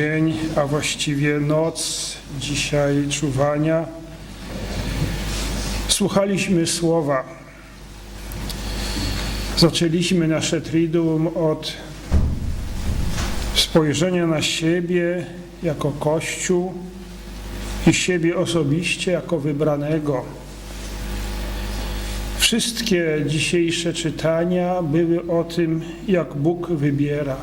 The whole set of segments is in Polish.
dzień, a właściwie noc dzisiaj czuwania. Słuchaliśmy słowa. Zaczęliśmy nasze triduum od spojrzenia na siebie jako Kościół i siebie osobiście jako wybranego. Wszystkie dzisiejsze czytania były o tym, jak Bóg wybiera.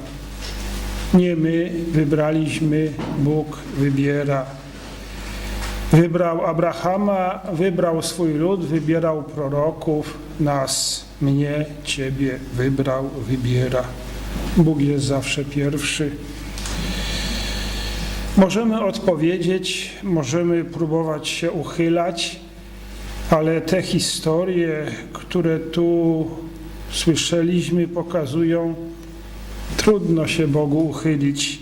Nie my wybraliśmy, Bóg wybiera. Wybrał Abrahama, wybrał swój lud, wybierał proroków, nas, mnie, Ciebie wybrał, wybiera. Bóg jest zawsze pierwszy. Możemy odpowiedzieć, możemy próbować się uchylać, ale te historie, które tu słyszeliśmy, pokazują, Trudno się Bogu uchylić.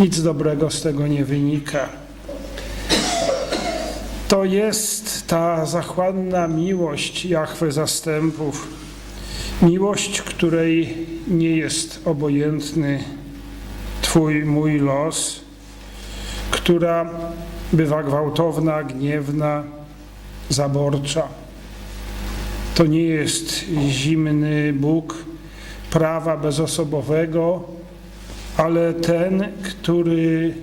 Nic dobrego z tego nie wynika. To jest ta zachłanna miłość Jahwe zastępów. Miłość, której nie jest obojętny Twój, mój los, która bywa gwałtowna, gniewna, zaborcza. To nie jest zimny Bóg, prawa bezosobowego, ale ten, który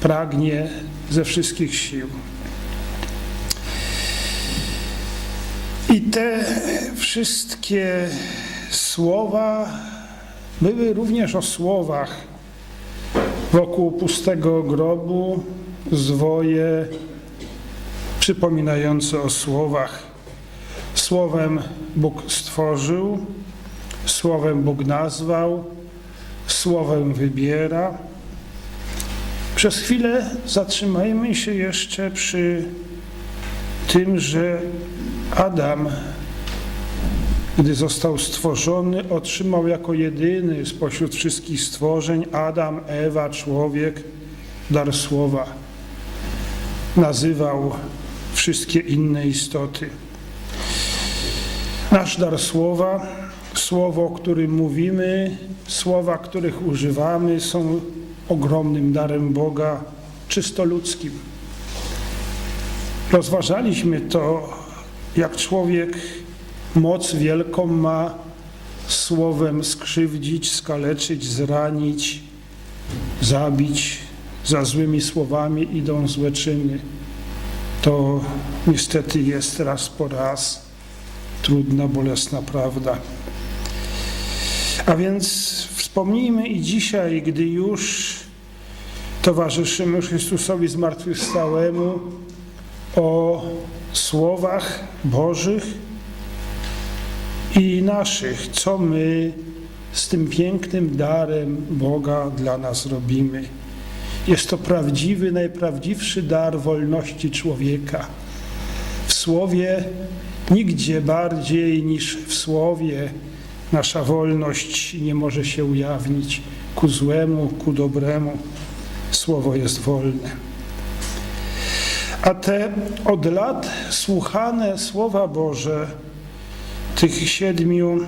pragnie ze wszystkich sił. I te wszystkie słowa były również o słowach wokół pustego grobu, zwoje przypominające o słowach. Słowem Bóg stworzył, Słowem Bóg nazwał, Słowem wybiera. Przez chwilę zatrzymajmy się jeszcze przy tym, że Adam, gdy został stworzony, otrzymał jako jedyny spośród wszystkich stworzeń Adam, Ewa, człowiek, dar słowa. Nazywał wszystkie inne istoty. Nasz dar słowa Słowo, którym mówimy, słowa, których używamy, są ogromnym darem Boga, czysto ludzkim. Rozważaliśmy to, jak człowiek moc wielką ma słowem skrzywdzić, skaleczyć, zranić, zabić. Za złymi słowami idą złe czyny. To niestety jest raz po raz trudna, bolesna prawda. A więc wspomnijmy i dzisiaj, gdy już towarzyszymy Chrystusowi zmartwychwstałemu, o słowach Bożych i naszych, co my z tym pięknym darem Boga dla nas robimy. Jest to prawdziwy, najprawdziwszy dar wolności człowieka. W słowie nigdzie bardziej niż w słowie Nasza wolność nie może się ujawnić ku złemu, ku dobremu. Słowo jest wolne. A te od lat słuchane słowa Boże, tych siedmiu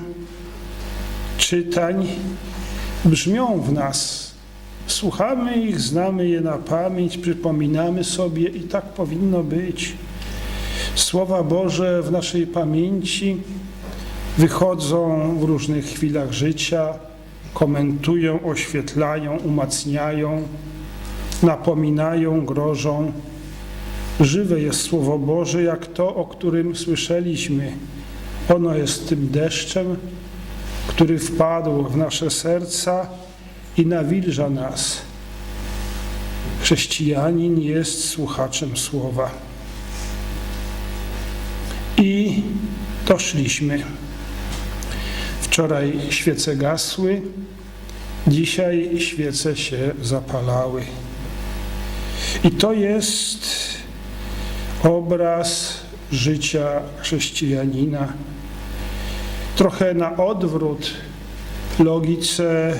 czytań, brzmią w nas. Słuchamy ich, znamy je na pamięć, przypominamy sobie i tak powinno być. Słowa Boże w naszej pamięci wychodzą w różnych chwilach życia, komentują, oświetlają, umacniają, napominają, grożą. Żywe jest Słowo Boże, jak to, o którym słyszeliśmy. Ono jest tym deszczem, który wpadł w nasze serca i nawilża nas. Chrześcijanin jest słuchaczem Słowa. I doszliśmy. Wczoraj świece gasły, dzisiaj świece się zapalały. I to jest obraz życia chrześcijanina. Trochę na odwrót logice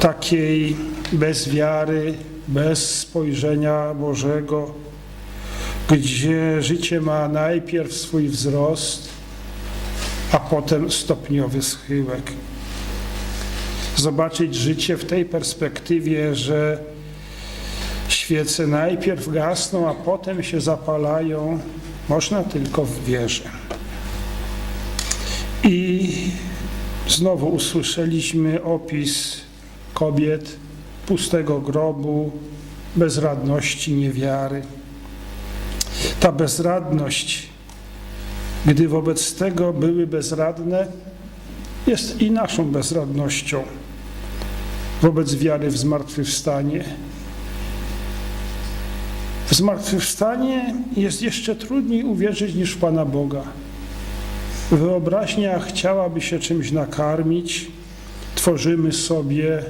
takiej bez wiary, bez spojrzenia Bożego, gdzie życie ma najpierw swój wzrost, a potem stopniowy schyłek. zobaczyć życie w tej perspektywie, że świece najpierw gasną, a potem się zapalają, można tylko w wierze. I znowu usłyszeliśmy opis kobiet, pustego grobu, bezradności, niewiary. Ta bezradność, gdy wobec tego były bezradne, jest i naszą bezradnością wobec wiary w zmartwychwstanie. W zmartwychwstanie jest jeszcze trudniej uwierzyć niż w Pana Boga. Wyobraźnia chciałaby się czymś nakarmić, tworzymy sobie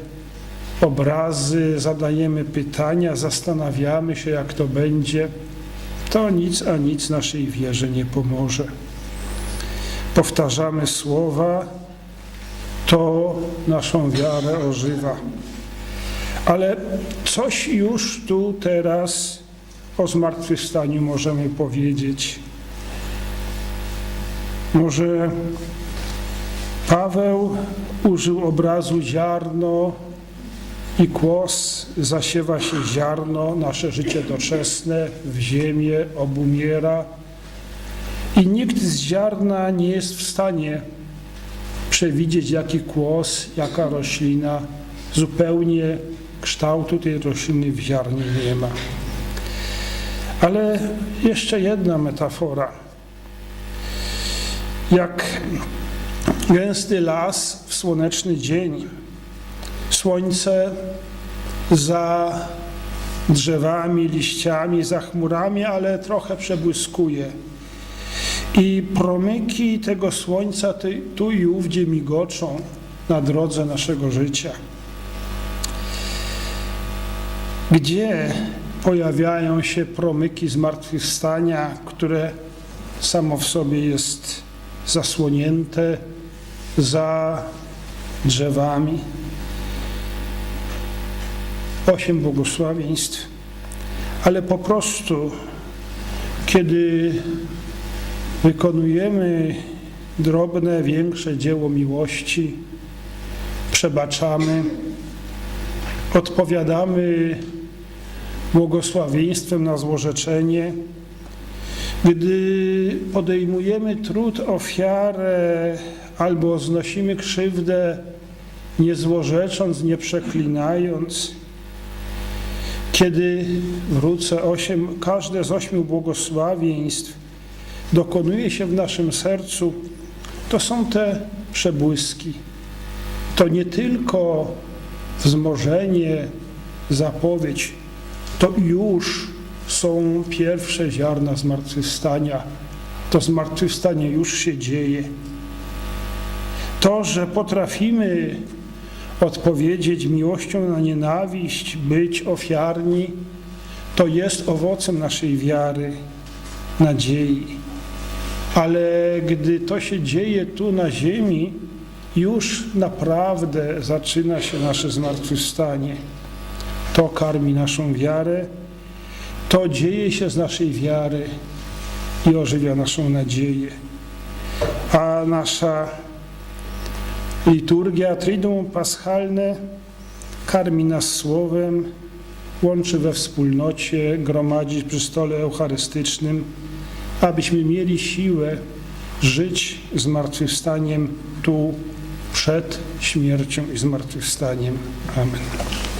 obrazy, zadajemy pytania, zastanawiamy się, jak to będzie. To nic, a nic naszej wierze nie pomoże. Powtarzamy słowa, to naszą wiarę ożywa. Ale coś już tu teraz o zmartwychwstaniu możemy powiedzieć. Może Paweł użył obrazu ziarno i kłos, zasiewa się ziarno, nasze życie doczesne w ziemię obumiera i nikt z ziarna nie jest w stanie przewidzieć, jaki kłos, jaka roślina, zupełnie kształtu tej rośliny w ziarnie nie ma. Ale jeszcze jedna metafora. Jak gęsty las w słoneczny dzień, słońce za drzewami, liściami, za chmurami, ale trochę przebłyskuje. I promyki tego słońca tu i ówdzie migoczą na drodze naszego życia. Gdzie pojawiają się promyki zmartwychwstania, które samo w sobie jest zasłonięte za drzewami? Osiem błogosławieństw, ale po prostu, kiedy wykonujemy drobne, większe dzieło miłości, przebaczamy, odpowiadamy błogosławieństwem na złorzeczenie, gdy podejmujemy trud, ofiarę albo znosimy krzywdę, nie złorzecząc, nie przeklinając, kiedy wrócę osiem, każde z ośmiu błogosławieństw dokonuje się w naszym sercu, to są te przebłyski. To nie tylko wzmożenie, zapowiedź, to już są pierwsze ziarna zmartwychwstania. To zmartwychwstanie już się dzieje. To, że potrafimy odpowiedzieć miłością na nienawiść, być ofiarni, to jest owocem naszej wiary, nadziei. Ale gdy to się dzieje tu na ziemi, już naprawdę zaczyna się nasze zmartwychwstanie. To karmi naszą wiarę, to dzieje się z naszej wiary i ożywia naszą nadzieję. A nasza liturgia, Triduum Paschalne karmi nas słowem, łączy we wspólnocie, gromadzi przy stole eucharystycznym, abyśmy mieli siłę żyć zmartwychwstaniem tu przed śmiercią i zmartwychwstaniem. Amen.